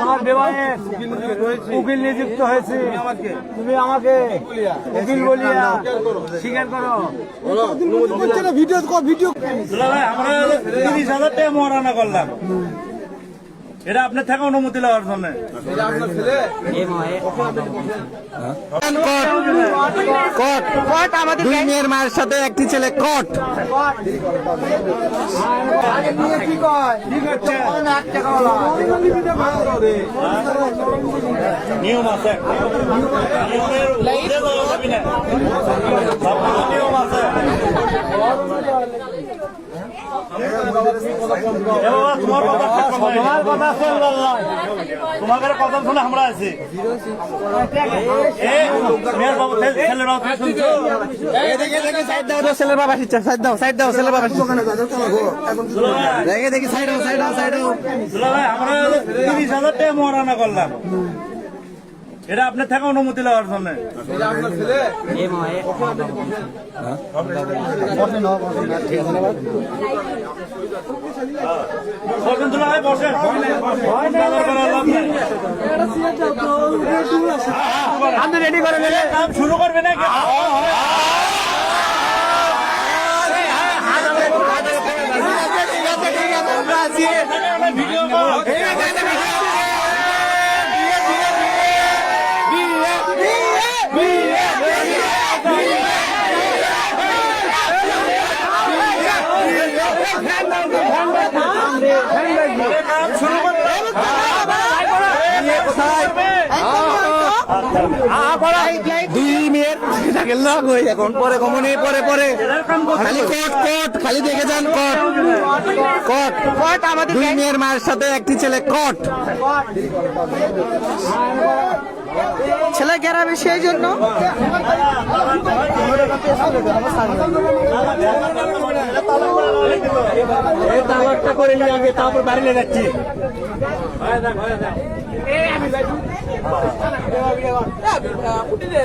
তোমার বিবাহে উকিল নিযুক্ত হয়েছে। তুমি আমাকে উকিল বলিয়া স্বীকার করো। ভিডিও কর ভিডিও আমরা তিরিশ হাজার টাকা মহারানা করলাম। এটা আপনার থেকে অনুমতি নেওয়ার জন্য। কট। কট আমাদের দুই মেয়ের মায়ের সাথে একটি ছেলে কট। নিয়ম আছে। নিয়মের ঊর্ধ্বে যাওয়া যাবে না। সবগুলো নিয়ম আছে এ বাবা, তোমার কথা শেষ সময় নেই। তোমার কথা শুনলাম তোমাদের কথা শুনে আমরা আছি। ছেলের বাবা শিখছে সাইড দাও সাইড দাও ছেলের বাবা দেখে দেখি সাইড দাও সাইড দাও সাইড আমরা তিরিশ হাজার টাকা মহারানা করলাম। এটা আপনার থেকে অনুমতি লাগার জন্য। রেডি শুরু করবে লগ হয়ে এখন পরে কমনে পরে পরে। খালি কট কট খালি দেখে যান কট কট কট আমাদের দুই মেয়ের মায়ের সাথে একটি ছেলে কট ছেলে গ্যারামে সেই জন্য। করে নিয়ে আগে তারপর বাড়ি যাচ্ছি এই নিবি রে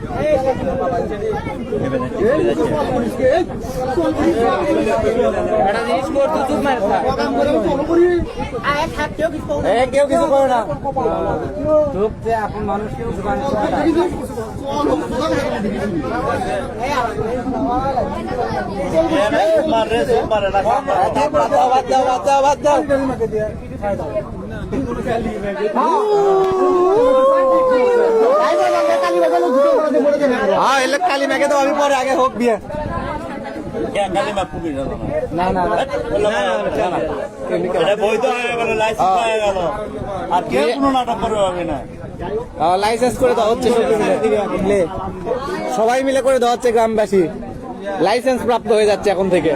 কেউ কিছু করে না চুপ এখন মানুষ কেউ বাদ দাও বাদ দাও বাদ দাও এলে কালি মেঘে তো আমি পরে আগে হোক বিয়ে। লাইসেন্স করে দেওয়া হচ্ছে সবাই মিলে করে দেওয়া হচ্ছে গ্রামবাসী। লাইসেন্স প্রাপ্ত হয়ে যাচ্ছে এখন থেকে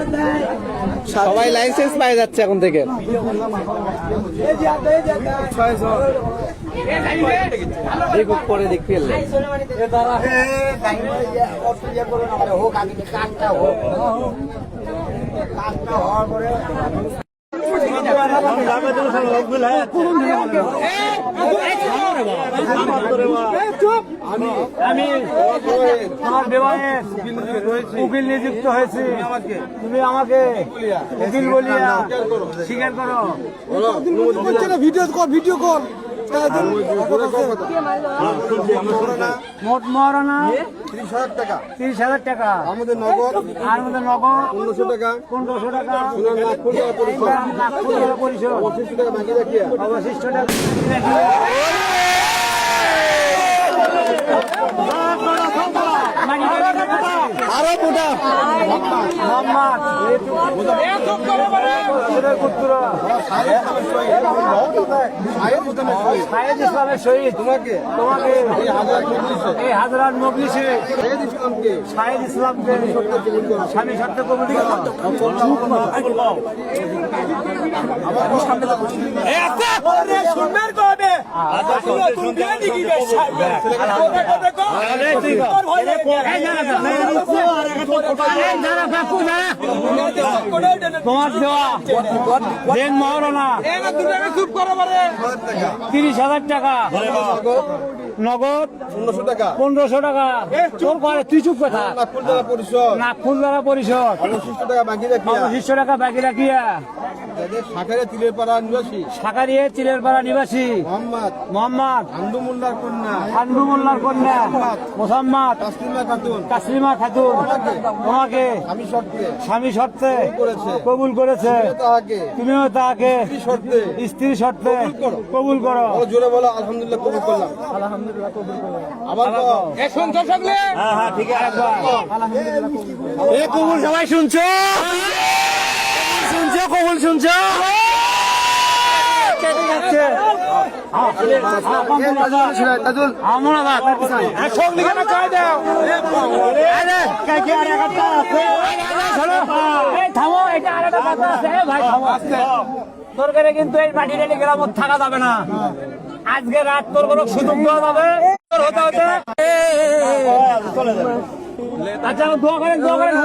সবাই লাইসেন্স পাই যাচ্ছে এখন থেকে পরে। আমি তোমার বিবাহে উকিল নিযুক্ত হয়েছে তুমি আমাকে উকিল বলিয়া স্বীকার করো ভিডিও কর ভিডিও কর মোট মহারণা তিরিশ হাজার টাকা। তিরিশ হাজার টাকা আমাদের নগদ মধ্যে নগদ পনেরোশো টাকা পনেরোশো টাকা পরিষদ পঁচিশশো টাকা বাকি অবশিষ্ট টাকা সাহেদ ইসলামের শহীদ তোমাকে তোমাকে এই হাজরাত মজলিসে সাহেদ ইসলামকে স্বামী সত্য কমিটি তিরিশ হাজার টাকা নগদ পনেরোশো টাকা পনেরোশো টাকা করে তুই চুপ কথা নাগপুর জেলা পরিষদ নাগপুর দ্বারা পরিষদ টাকা বাকি রাখিয়া টাকা বাকি রাখিয়া যাদের শাখারে তিলের পাড়া নিবাসী। সাকারিয়ে চিলেরপাড়া নিবাসী। মোহাম্মদ। মোহাম্মদ। আন্দু মুন্ডার কন্যা। খান্দু মোল্লার কন্যা। মোহাম্মদ। তাসলিমা খাতুন। কাসলিমা খাতুন। তোমাকে আমি শর্তে। স্বামী শর্তে। কবুল করেছে। তুমিও তাকে শর্তে। স্ত্রী শর্তে। করো। কবুল করো। জোরে বলো আলহামদুলিল্লাহ কবুল করলাম। আলহামদুলিল্লাহ কবুল করলাম। আবার বলো। এ কবুল সবাই শুনছো শুনছো? কবুল শুনছো তরকারি কিন্তু এই মাটি টাটি গ্রামত থাকা যাবে না আজকে রাত তোর কোনো সুযোগ দেওয়া যাবে তোর হতে হতে আচ্ছা দোয়া করেন দোয়া করেন।